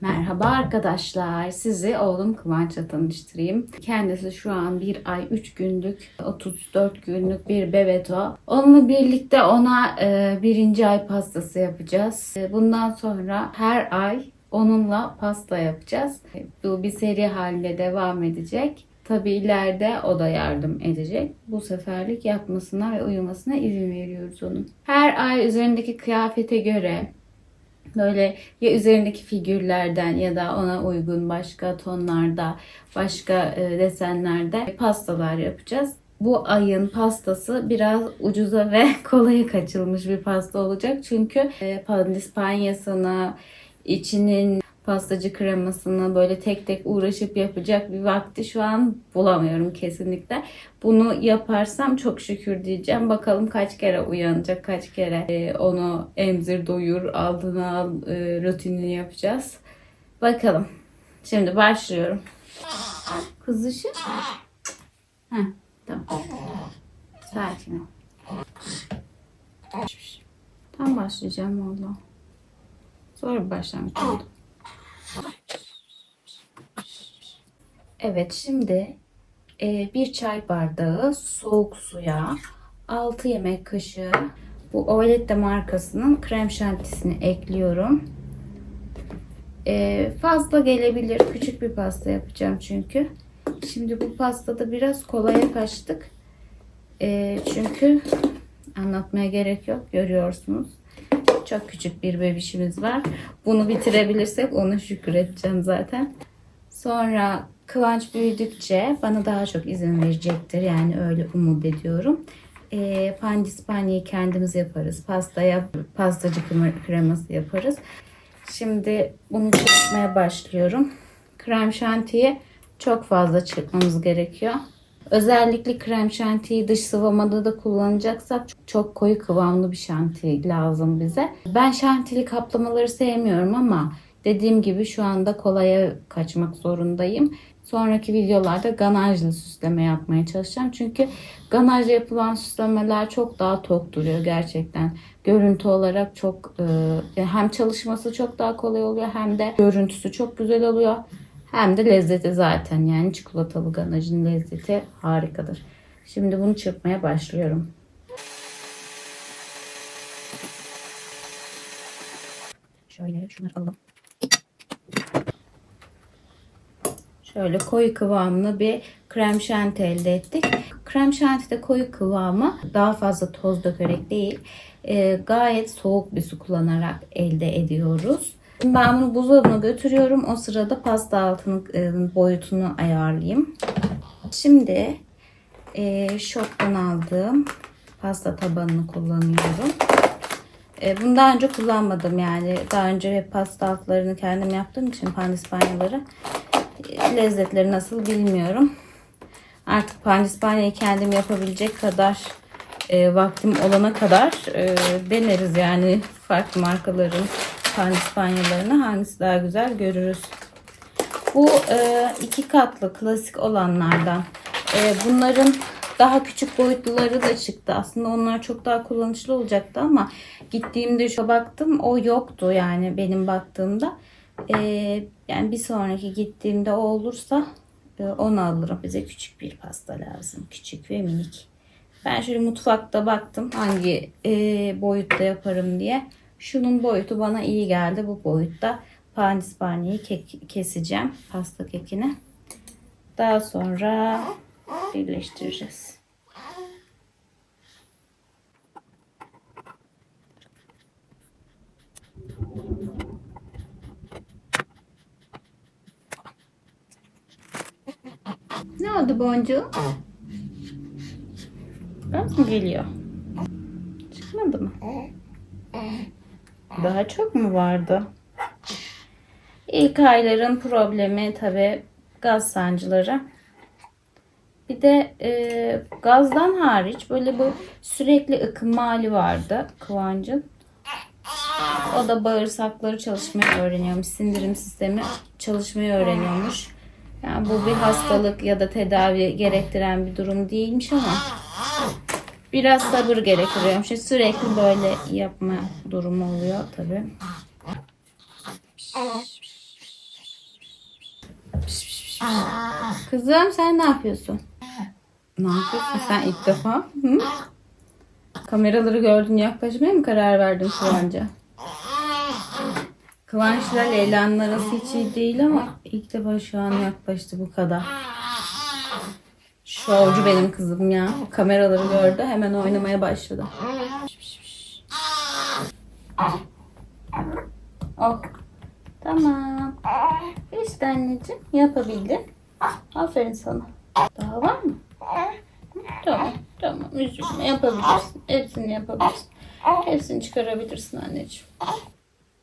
Merhaba arkadaşlar. Sizi oğlum Kıvanç'la tanıştırayım. Kendisi şu an bir ay 3 günlük, 34 günlük bir bebeto. Onunla birlikte ona e, birinci ay pastası yapacağız. E, bundan sonra her ay onunla pasta yapacağız. E, Bu bir seri halinde devam edecek. Tabi ileride o da yardım edecek. Bu seferlik yapmasına ve uyumasına izin veriyoruz onun. Her ay üzerindeki kıyafete göre böyle ya üzerindeki figürlerden ya da ona uygun başka tonlarda, başka e, desenlerde pastalar yapacağız. Bu ayın pastası biraz ucuza ve kolaya kaçılmış bir pasta olacak. Çünkü e, pandispanyasını, içinin pastacı kremasını böyle tek tek uğraşıp yapacak bir vakti şu an bulamıyorum kesinlikle. Bunu yaparsam çok şükür diyeceğim. Bakalım kaç kere uyanacak, kaç kere e, onu emzir doyur, aldığını al e, rutinini yapacağız. Bakalım. Şimdi başlıyorum. Kızışı. Heh, tamam. Sakin ol. Tam başlayacağım valla. Zor bir başlangıç oldu. Evet şimdi e, bir çay bardağı soğuk suya 6 yemek kaşığı bu Ovalette markasının krem şantisini ekliyorum. E, fazla gelebilir. Küçük bir pasta yapacağım çünkü. Şimdi bu pastada biraz kolaya kaçtık. E, çünkü anlatmaya gerek yok. Görüyorsunuz. Çok küçük bir bebişimiz var. Bunu bitirebilirsek ona şükür edeceğim zaten. Sonra Kıvanç büyüdükçe bana daha çok izin verecektir. Yani öyle umut ediyorum. E, pandispanyayı kendimiz yaparız. Pastaya pastacı krem- kreması yaparız. Şimdi bunu çırpmaya başlıyorum. Krem şantiyi çok fazla çırpmamız gerekiyor. Özellikle krem şantiyi dış sıvamada da kullanacaksak çok, koyu kıvamlı bir şanti lazım bize. Ben şantili kaplamaları sevmiyorum ama dediğim gibi şu anda kolaya kaçmak zorundayım. Sonraki videolarda ganajlı süsleme yapmaya çalışacağım. Çünkü ganajla yapılan süslemeler çok daha tok duruyor gerçekten. Görüntü olarak çok e, hem çalışması çok daha kolay oluyor hem de görüntüsü çok güzel oluyor. Hem de lezzeti zaten yani çikolatalı ganajın lezzeti harikadır. Şimdi bunu çırpmaya başlıyorum. Şöyle şunları alalım. Şöyle koyu kıvamlı bir krem şanti elde ettik. Krem şantide koyu kıvamı daha fazla toz dökerek değil, e, gayet soğuk bir su kullanarak elde ediyoruz. Ben bunu buzdolabına götürüyorum. O sırada pasta altının e, boyutunu ayarlayayım. Şimdi e, şoktan aldığım pasta tabanını kullanıyorum. E, bunu daha önce kullanmadım yani. Daha önce hep pasta altlarını kendim yaptığım için pandispanyaları e, lezzetleri nasıl bilmiyorum. Artık pandispanyayı kendim yapabilecek kadar e, vaktim olana kadar e, deneriz yani farklı markaların pandispanyalarını hangisi daha güzel görürüz. Bu e, iki katlı klasik olanlardan. E, bunların daha küçük boyutluları da çıktı. Aslında onlar çok daha kullanışlı olacaktı ama gittiğimde şu baktım o yoktu yani benim baktığımda. E, yani bir sonraki gittiğimde o olursa e, onu alırım. Bize küçük bir pasta lazım. Küçük ve minik. Ben şöyle mutfakta baktım hangi e, boyutta yaparım diye. Şunun boyutu bana iyi geldi. Bu boyutta pandispanyayı kek, keseceğim. Pasta kekini. Daha sonra birleştireceğiz. Ne oldu boncuğum? Gaz mı geliyor? Çıkmadı mı? Daha çok mu vardı? İlk ayların problemi tabi gaz sancıları. Bir de e, gazdan hariç böyle bu sürekli ıkınma hali vardı Kıvancın. O da bağırsakları çalışmayı öğreniyormuş. Sindirim sistemi çalışmayı öğreniyormuş. Yani bu bir hastalık ya da tedavi gerektiren bir durum değilmiş ama Biraz sabır gerektiriyor. Şimdi sürekli böyle yapma durumu oluyor tabii. Kızım sen ne yapıyorsun? Ne yapıyorsun sen ilk defa? Hı? Kameraları gördün yaklaşmaya mı karar verdin Kıvanç'a? Kıvanç'la Leyla'nın arası hiç iyi değil ama ilk defa şu an yaklaştı bu kadar. Şovcu benim kızım ya. Kameraları gördü hemen oynamaya başladı. Oh. Tamam. İşte anneciğim yapabildin. Aferin sana. Daha var mı? Tamam. Tamam. Üzülme yapabilirsin. Hepsini yapabilirsin. Hepsini çıkarabilirsin anneciğim.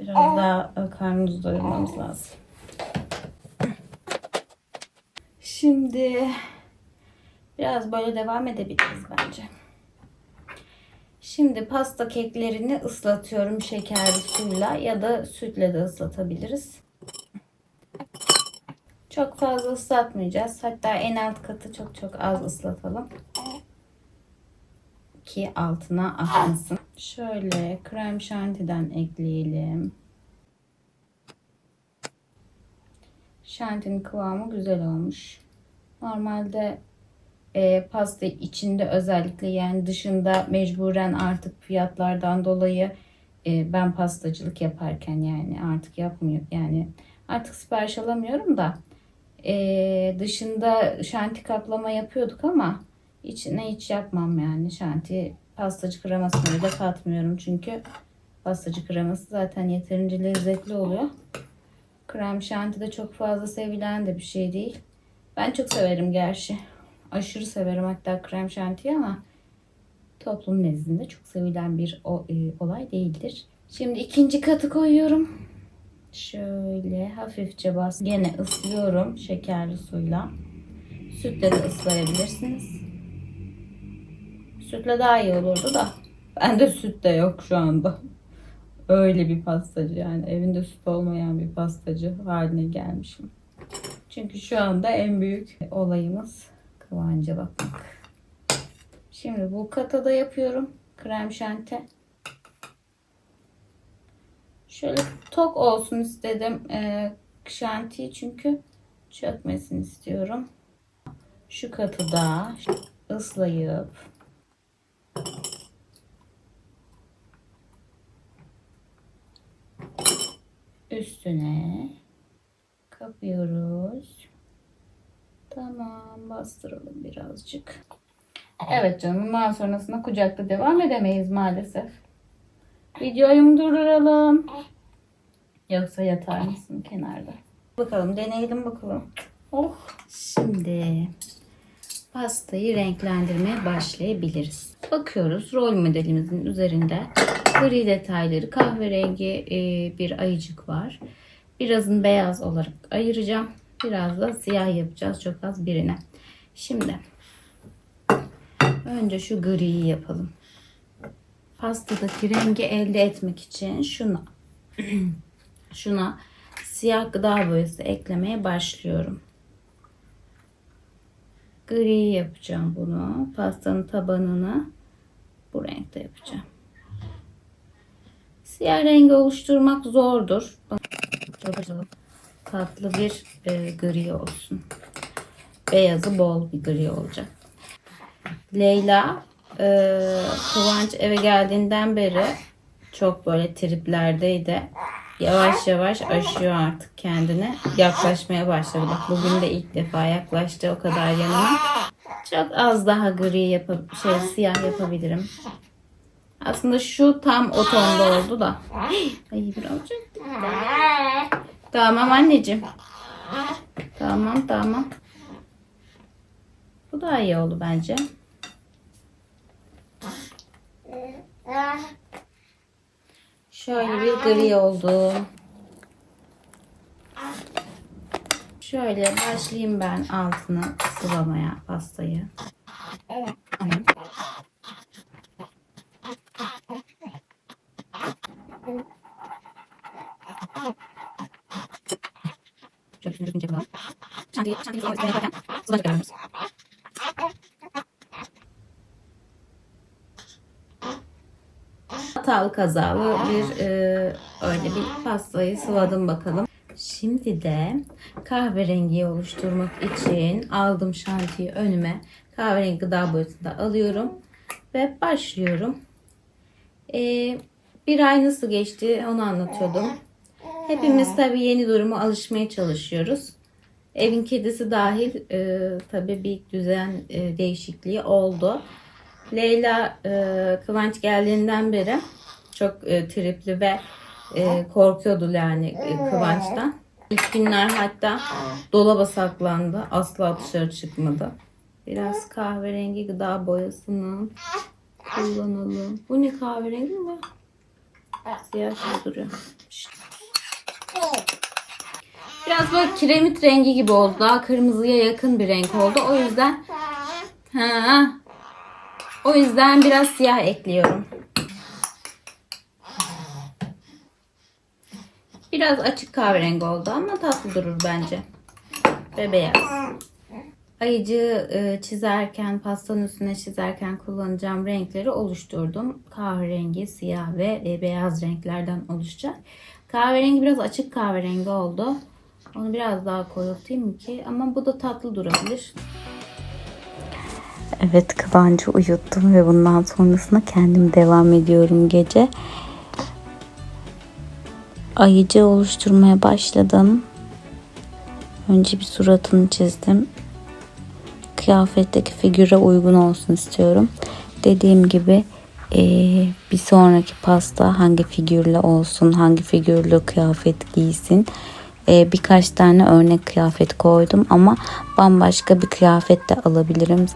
Biraz daha e, karnımızı doyurmamız lazım. Şimdi biraz böyle devam edebiliriz bence. Şimdi pasta keklerini ıslatıyorum şekerli suyla ya da sütle de ıslatabiliriz. Çok fazla ıslatmayacağız. Hatta en alt katı çok çok az ıslatalım. Ki altına akmasın. Şöyle krem şantiden ekleyelim. Şantinin kıvamı güzel olmuş. Normalde e, pasta içinde özellikle yani dışında mecburen artık fiyatlardan dolayı e, ben pastacılık yaparken yani artık yapmıyor yani artık sipariş alamıyorum da e, dışında şanti kaplama yapıyorduk ama içine hiç yapmam yani şanti pastacı kremasını da katmıyorum çünkü pastacı kreması zaten yeterince lezzetli oluyor. Krem şanti de çok fazla sevilen de bir şey değil. Ben çok severim gerçi. Aşırı severim hatta krem şantiyi ama toplum nezdinde çok sevilen bir e, olay değildir. Şimdi ikinci katı koyuyorum. Şöyle hafifçe bas. Gene ıslıyorum şekerli suyla. Sütle de ıslayabilirsiniz. Sütle daha iyi olurdu da. Bende süt de yok şu anda. Öyle bir pastacı yani. Evinde süt olmayan bir pastacı haline gelmişim. Çünkü şu anda en büyük olayımız kıvanca bakmak. Şimdi bu katada yapıyorum. Krem şanti. Şöyle tok olsun istedim e, şantiyi çünkü çökmesin istiyorum. Şu katı da ıslayıp üstüne kapıyoruz. Tamam bastıralım birazcık. Evet canım bundan sonrasında kucakta devam edemeyiz maalesef. Videoyu mu durduralım? Yoksa yatar mısın kenarda? Bakalım deneyelim bakalım. Oh. Şimdi pastayı renklendirmeye başlayabiliriz. Bakıyoruz rol modelimizin üzerinde gri detayları kahverengi e, bir ayıcık var. Birazını beyaz olarak ayıracağım. Biraz da siyah yapacağız. Çok az birine. Şimdi önce şu griyi yapalım. Pastadaki rengi elde etmek için şuna şuna siyah gıda boyası eklemeye başlıyorum. Gri yapacağım bunu. Pastanın tabanını bu renkte yapacağım. Siyah rengi oluşturmak zordur. Tatlı bir e, gri olsun. Beyazı bol bir gri olacak. Leyla e, Kıvanç eve geldiğinden beri çok böyle triplerdeydi. Yavaş yavaş aşıyor artık kendini. Yaklaşmaya başladı. Bak bugün de ilk defa yaklaştı o kadar yanıma. Çok az daha gri yapıp şey siyah yapabilirim. Aslında şu tam o tonda oldu da. Ay birazcık. Tamam anneciğim. Tamam tamam. Bu daha iyi oldu bence. Şöyle bir gri oldu. Şöyle başlayayım ben altını sıvamaya pastayı. Tamam. Şöyle şunu düzgünce bulalım. Çantayı, çantayı çıkarıyoruz. hatalı kazalı bir e, öyle bir pastayı sıvadım bakalım. Şimdi de kahverengi oluşturmak için aldım şantiyi önüme. Kahverengi gıda boyasını da alıyorum ve başlıyorum. E, bir ay nasıl geçti onu anlatıyordum. Hepimiz tabii yeni duruma alışmaya çalışıyoruz. Evin kedisi dahil e, tabii bir düzen e, değişikliği oldu. Leyla e, Kıvanç geldiğinden beri çok e, tripli ve e, korkuyordu yani e, Kıvanç'tan. İlk günler hatta dolaba saklandı. Asla dışarı çıkmadı. Biraz kahverengi gıda boyasını kullanalım. Bu ne kahverengi mi? Siyah şey duruyor. Şşt. Biraz böyle kiremit rengi gibi oldu. Daha kırmızıya yakın bir renk oldu. O yüzden ha, o yüzden biraz siyah ekliyorum. Biraz açık kahverengi oldu ama tatlı durur bence. Ve beyaz. Ayıcı e, çizerken, pastanın üstüne çizerken kullanacağım renkleri oluşturdum. Kahverengi, siyah ve beyaz renklerden oluşacak. Kahverengi biraz açık kahverengi oldu. Onu biraz daha koyultayım ki ama bu da tatlı durabilir. Evet Kıvancı uyuttum ve bundan sonrasında kendim devam ediyorum gece. Ayıcı oluşturmaya başladım. Önce bir suratını çizdim. Kıyafetteki figüre uygun olsun istiyorum. Dediğim gibi eee, bir sonraki pasta hangi figürle olsun, hangi figürlü kıyafet giysin. Eee, birkaç tane örnek kıyafet koydum ama bambaşka bir kıyafet de alabilirim.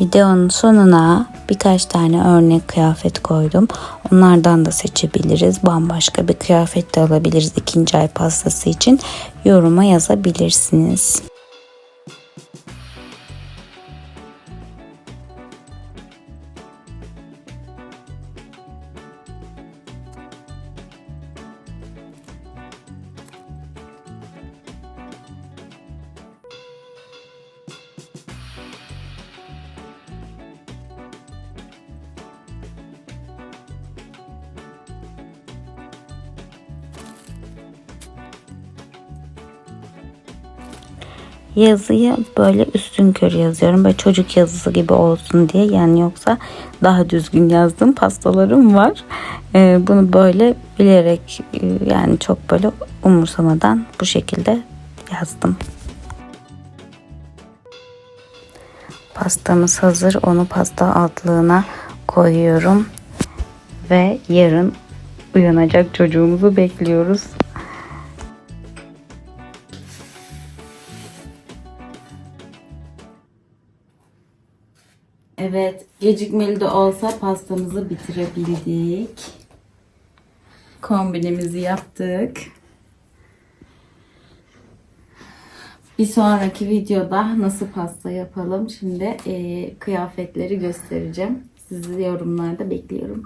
Videonun sonuna birkaç tane örnek kıyafet koydum. Onlardan da seçebiliriz. Bambaşka bir kıyafet de alabiliriz ikinci ay pastası için. Yoruma yazabilirsiniz. Yazıyı böyle üstün körü yazıyorum. Böyle çocuk yazısı gibi olsun diye. Yani yoksa daha düzgün yazdığım pastalarım var. Ee, bunu böyle bilerek e, yani çok böyle umursamadan bu şekilde yazdım. Pastamız hazır. Onu pasta altlığına koyuyorum. Ve yarın uyanacak çocuğumuzu bekliyoruz. Evet, gecikmeli de olsa pastamızı bitirebildik. Kombinimizi yaptık. Bir sonraki videoda nasıl pasta yapalım? Şimdi e, kıyafetleri göstereceğim. Sizi yorumlarda bekliyorum.